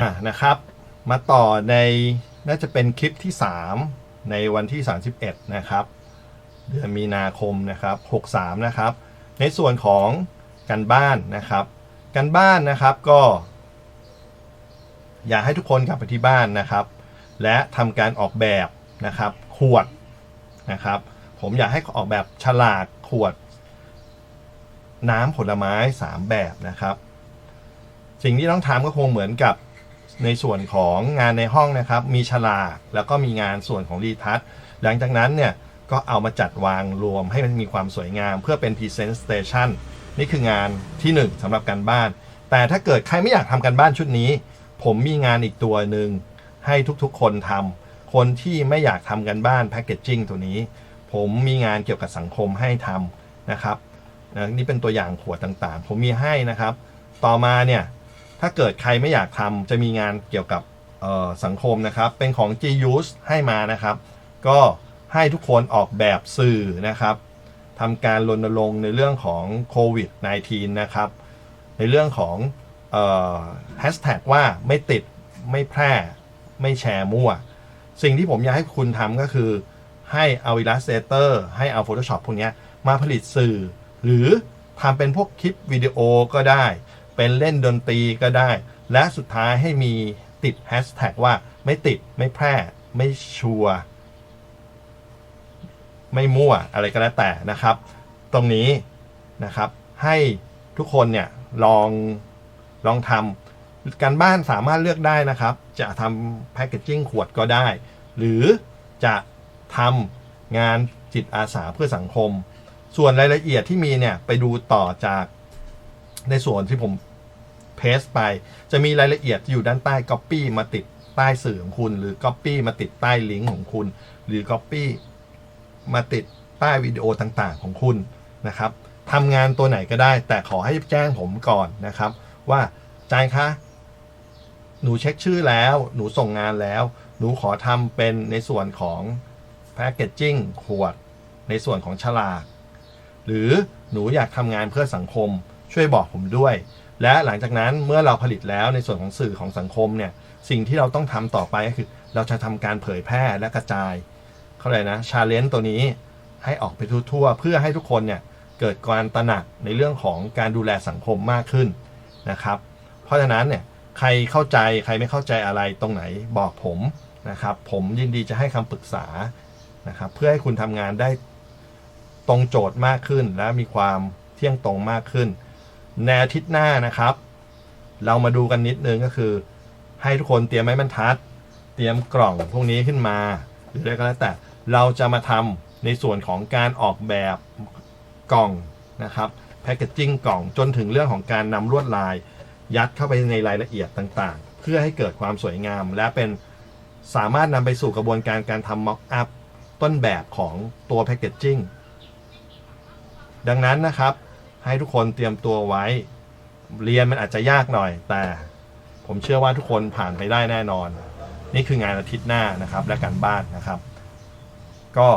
อะนะครับ มาต่อในน่าจะเป็นคลิปที่ 3 ในวันที่ 31 นะครับ เดือนมีนาคมนะครับ 63 นะครับ ในส่วนของการบ้านนะครับ การบ้านนะครับก็ อยากให้ทุกคนกลับไปที่บ้านนะครับ และทำการออกแบบนะครับขวดนะครับ ผมอยากให้ออกแบบฉลากขวด น้ำผลไม้ 3 แบบนะครับ สิ่งที่ต้องทำก็คงเหมือนกับ ในส่วนของงานในห้องนะครับ มีฉลากแล้วก็มีงานส่วนของรีทัชหลังจากนั้นเนี่ยก็เอามาจัดวางรวมให้มันมีความสวยงาม เพื่อเป็น Present Station นี่คืองานที่ 1สำหรับการบ้าน แต่ถ้าเกิดใครไม่อยากทำการบ้านชุดนี้ ผมมีงานอีกตัวหนึ่งให้ทุกๆคนทำคนที่ไม่อยากทำกันบ้านแพ c เกจจิ้งตัวนี้ ผมมีงานเกี่ยวกับสังคมให้ทำนะครับนะนี่เป็นตัวอย่างขวดต่างๆ ผมมีให้นะครับ ต่อมาเนี่ย ถ้าเกิดใครไม่อยากทำจะมีงานเกี่ยวกับสังคมนะครับ เป็นของ GUS ให้มานะครับ ก็ให้ทุกคนออกแบบสื่อนะครับทำการรณรงค์ในเรื่องของโควิด -19 นะครับ ในเรื่องของแฮชแท็กว่าไม่ติดไม่แพร่ไม่แชร์มั่ว สิ่งที่ผมอยากให้คุณทำก็คือ ให้เอา Illustrator ให้เอา Photoshop พวกนี้มาผลิตสื่อ หรือทำเป็นพวกคลิปวิดีโอก็ได้ เป็นเล่นดนตรีก็ได้ และสุดท้ายให้มีติดแฮชแท็กว่าไม่ติดไม่แพร่ ไม่ชัวร์ไม่มั่วอะไรก็แล้วแต่นะครับ ตรงนี้นะครับให้ทุกคนเนี่ยลองลองทำการบ้านสามารถเลือกได้นะครับ จะทำแพคเกจจิ้งขวดก็ได้ หรือจะทำงานจิตอาสาเพื่อสังคม ส่วนรายละเอียดที่มีเนี่ยไปดูต่อจากในส่วนที่ผม เพสไป จะมีรายละเอียดอยู่ด้านใต้ Copy มาติดใต้สื่อของคุณ หรือ Copy มาติดใต้ลิงก์ของคุณ หรือ Copy มาติดใต้วิดีโอต่างๆ ของคุณนะครับทำงานตัวไหนก็ได้ แต่ขอให้แจ้งผมก่อนนะครับ ว่าจายคะหนูเช็คชื่อแล้ว หนูส่งงานแล้ว หนูขอทำเป็นในส่วนของแพ c เกจจิ้งขวด ในส่วนของฉลาก หรือหนูอยากทำงานเพื่อสังคม ช่วยบอกผมด้วย และหลังจากนั้นเมื่อเราผลิตแล้วในส่วนของสื่อของสังคมเนี่ยสิ่งที่เราต้องทำต่อไปก็คือ เราจะทำการเผยแพร่และกระจายเขาเลยนะชาเลนจ์ตัวนี้ให้ออกไปทั่วๆเพื่อให้ทุกคนเนี่ยเกิดการตระหนักในเรื่องของการดูแลสังคมมากขึ้นนะครับ เพราะฉะนั้นเนี่ยใครเข้าใจใครไม่เข้าใจอะไรตรงไหนบอกผมนะครับ ผมยินดีจะให้คำปรึกษานะครับเพื่อให้คุณทำงานได้ตรงโจทย์มากขึ้น และมีความเที่ยงตรงมากขึ้น แนวอาทิศหน้านะครับ เรามาดูกันนิดนึงก็คือ ให้ทุกคนเตรียมไม้บรรทัด เตรียมกล่องพวกนี้ขึ้นมา หรืออะไรก็แล้วแต่เราจะมาทำในส่วนของการออกแบบกล่องนะครับแพคเกจจิ้งกล่องจนถึงเรื่องของการนำลวดลาย ยัดเข้าไปในรายละเอียดต่างๆ เพื่อให้เกิดความสวยงาม และเป็นสามารถนำไปสู่กระบวนการการทำม็อกอัพต้นแบบของตัวแพคเกจจิ้งดังนั้นนะครับ ให้ทุกคนเตรียมตัวไว้ เรียนมันอาจจะยากหน่อย แต่ผมเชื่อว่าทุกคนผ่านไปได้แน่นอน นี่คืองานอาทิตย์หน้านะครับ และการบ้านนะครับ ก็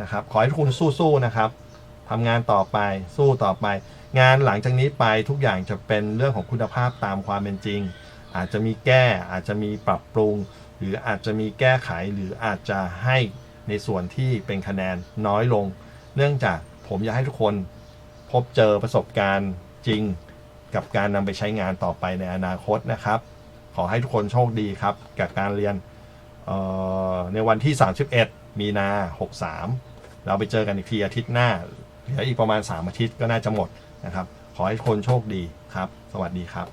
นะครับ ขอให้ทุกคนสู้ๆนะครับทำงานต่อไปสู้ต่อไป งานหลังจากนี้ไปทุกอย่างจะเป็นเรื่องของคุณภาพตามความเป็นจริง อาจจะมีแก้อาจจะมีปรับปรุง หรืออาจจะมีแก้ไขหรืออาจจะให้ในส่วนที่เป็นคะแนนน้อยลง เนื่องจากผมอยากให้ทุกคน พบเจอประสบการณ์จริง กับการนำไปใช้งานต่อไปในอนาคตนะครับ ขอให้ทุกคนโชคดีครับ กับการเรียนในวันที่ 31 มีนา 63 เราไปเจอกันอีกทีอาทิตย์หน้าเหลืออีกประมาณ 3 อาทิตย์ก็น่าจะหมดนะครับ ขอให้ทุกคนโชคดีครับ สวัสดีครับ